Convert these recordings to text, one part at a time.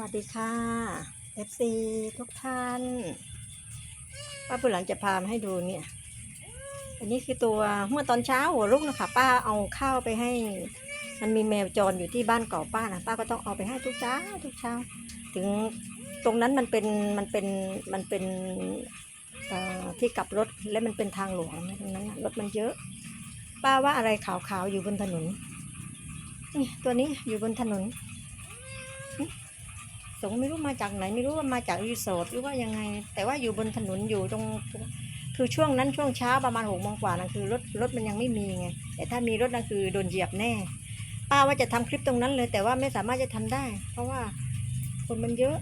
วัสดีค่ะ FC ทุกท่านป้าปุหลังจะพามาให้ดูเนี่ย อันนี้คือตัวเมื่อตอนเช้าหัวลุกนะคะป้าเอาข้าวไปให้ มันมีแมวจรอยู่ที่บ้านเก่าป้านะป้าก็ต้องเอาไปให้ทุกเช้าทุกเช้า ถึงตรงนั้นมันเป็นมันเป็นมันเป็นที่กลับรถและมันเป็นทางหลวงตรงนั้นรถมันเยอะ ป้าว่าอะไรขาวๆอยู่บนถนนนี่ตัวนี้อยู่บนถนน สงไม่รู้มาจากไหน ไม่รู้ว่ามาจากรีสอร์ทหรือว่ายังไง แต่ว่าอยู่บนถนนอยู่ตรงคือช่วงนั้นช่วงเช้าประมาณหกโมงกว่านั่นคือรถรถมันยังไม่มีไงแต่ถ้ามีรถนั่นคือโดนเหยียบแน่ ป้าว่าจะทำคลิปตรงนั้นเลย แต่ว่าไม่สามารถจะทำได้ เพราะว่าคนมันเยอะ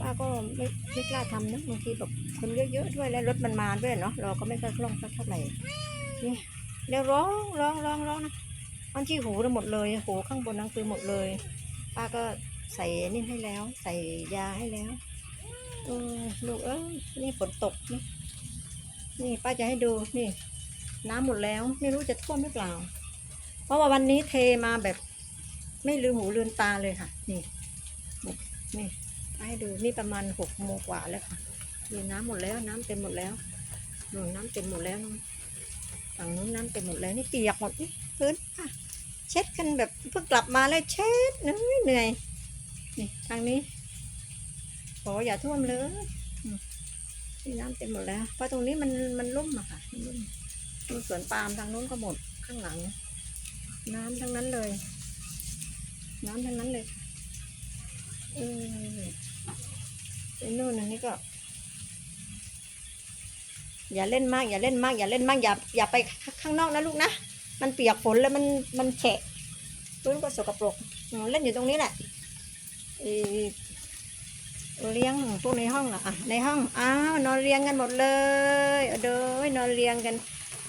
ป้าก็ไม่ไม่กล้าทำนะบางทีแบบคนเยอะๆด้วยแล้วรถมันมาด้วยเนาะเราก็ไม่ค่อยคล่องสักเท่าไหร่นี่เดี๋ยวร้องร้องร้องร้องนะมันที่หูเราหมดเลยหูข้างบนนั่นคือหมดเลย ป้าก็ ใส่นี่ให้แล้ว ใส่ยาให้แล้วเออลูกเอ้ยนี่ฝนตกนี่นี่ป้าจะให้ดูนี่ น้ำหมดแล้วไม่รู้จะท่วมหรือเปล่า เพราะว่าวันนี้เทมาแบบ ไม่ลืมหูลืมตาเลยค่ะ นี่นี่ให้ดูนี่ประมาณหกโมงกว่าแล้วค่ะนี่น้ำหมดแล้วน้ำเต็มหมดแล้วนู่นน้ำเต็มหมดแล้วฝั่งนู้นน้ำเต็มหมดแล้วนี่เปียกหมดนี่พื้นค่ะเช็ดกันแบบเพิ่งกลับมาแล้วเช็ดเหนื่อย นี่ทางนี้ขออย่าท่วมเลยนี่น้ำเต็มหมดแล้วเพราะตรงนี้มันมันลุ่มอะค่ะมันลุ่มสวนปาล์มทางนู้นก็หมดข้างหลัง น้ำทั้งนั้นเลย น้ำทั้งนั้นเลยเออไอ้นู่นอันนี้ก็ อย่าเล่นมาก อย่าเล่นมาก อย่าเล่นมาก อย่าอย่าไปข้างนอกนะลูกนะ มันเปียกฝนแล้วมันมันแฉะพื้นก็สกปรกเล่นอยู่ตรงนี้แหละ เลี้ยงพวกในห้องอะอะในห้องอ้าวนอนเรียงกันหมดเลยเด้อนอนเรียงกัน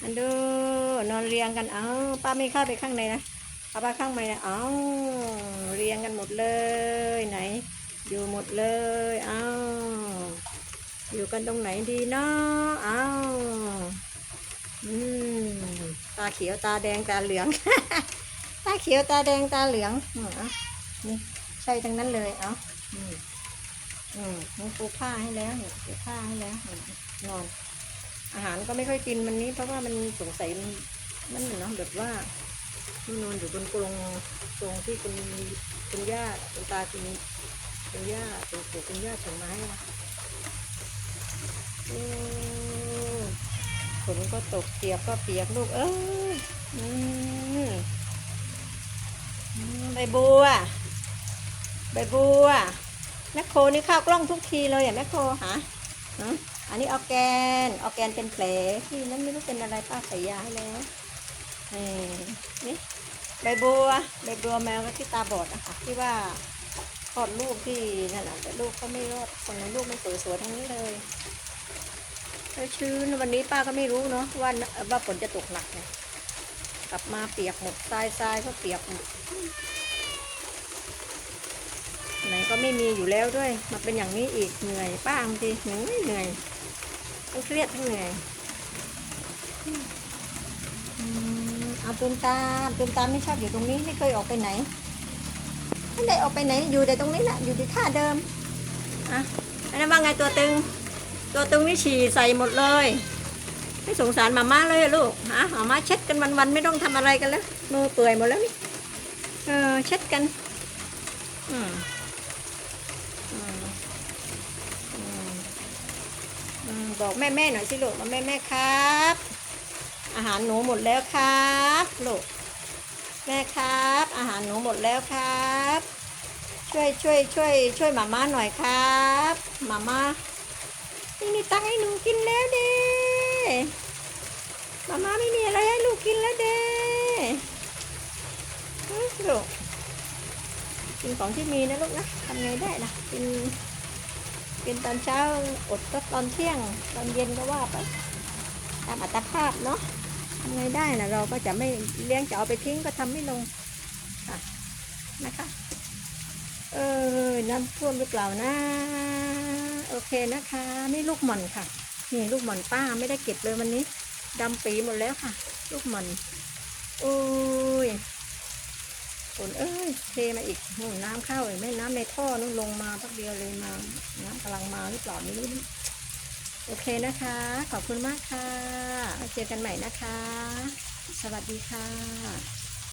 อันเด้อนอนเรียงกันอ้าวป้าไม่เข้าไปข้างในนะเอาป้าข้างในนะอ้าวเรียงกันหมดเลยไหน อยู่หมดเลยอ้าวอยู่กันตรงไหนดีเนาะอ้าวอืมตาเขียวตาแดงตาเหลือง ตาเขียวตาแดงตาเหลืองอืมเอนี่ ใช่ทั้งนั้นเลย เอาอืมอืมนี่ปูผ้าให้แล้วเนี่ยปูผ้าให้แล้วนอน อาหารก็ไม่ค่อยกินมันนี้ เพราะว่ามันสงสัยมันนั่นนะเนาะแบบว่ามันนอนอยู่บนกรงกรงที่คุณคุณย่าคุณตาคุณคุณย่าคุณปู่คุณย่าส่งมาให้อะอืมฝนก็ตกเปียกก็เปียกลูก เออืมอืมใบบัว ใบบัวแมคโครนี่เข้ากล้องทุกทีเลยอะแมคโครหาฮะอันนี้ออแกนออแกนเป็นแผลที่นั่นไม่รู้เป็นอะไรป้าใส่ยาให้แล้วนี่ใบบัวใบบัวแมวที่ตาบอดนะคะที่ว่าคลอดลูกที่นั่นแหละแต่ลูกก็ไม่รอดคนนั้นลูกไม่สวยสวยๆทั้งนี้เลยแล้วชื้นวันนี้ป้าก็ไม่รู้เนาะว่าว่าฝนจะตกหนักเนี่ยกลับมาเปียกหมดทรายทรายก็เปียกหมด ไหนก็ไม่มีอยู่แล้วด้วย มาเป็นอย่างนี้อีกเหนื่อยป้าบางทีเหนื่อยเหนื่อยทั้งเครียดทั้งเหนื่อยเอาตุมตามตุมตามไม่ชอบอยู่ตรงนี้ไม่เคยออกไปไหนไม่ได้ออกไปไหน อยู่แต่ตรงนี้แหละอยู่ที่ท่าเดิมอะอันนั้นว่าไงตัวตึง ตัวตึงวิฉี่ใส่หมดเลย ไม่สงสารมาม่าเลยลูกฮะมาม่าเช็ดกันวันๆไม่ต้องทำอะไรกันแล้วมือเปื่อยหมดแล้วนี่เออเช็ดกัน อืมอืมอืมอืม บอกแม่แม่หน่อยสิลูกมาแม่แม่ครับ อาหารหนูหมดแล้วครับลูกแม่ครับ อาหารหนูหมดแล้วครับ ช่วยช่วยช่วยช่วยมาม่าหน่อยครับมาม่าไม่มีตังค์ให้หนูกินแล้วเด้มาม่าไม่มีอะไรให้ลูกกินแล้วเด้ฮะลูกกินของที่มีนะลูกนะทำไงได้ล่ะกิน กินตอนเช้าอดก็ตอนเที่ยง ตอนเย็นก็ว่าไปตามอัตภาพเนาะทำไงได้นะเราก็จะไม่เลี้ยงจะเอาไปทิ้งก็ทำไม่ลงะนะคะ เออน้ำท่วมหรือเปล่านะ โอเคนะคะ นี่ลูกหม่อนค่ะ นี่ลูกหม่อนป้าไม่ได้เก็บเลยวันนี้ดำปีหมดแล้วค่ะ ลูกหม่อนโอ้ยฝนเอ้ยเทมาอีกน้ำเข้าเห็นไหมน้ำในท่อนู่นลงมาพักเดียวเลยมาำลังมาหรือเปล่าไม่รู้โอเคนะคะ ขอบคุณมากค่ะ เจอกันใหม่นะคะ สวัสดีค่ะ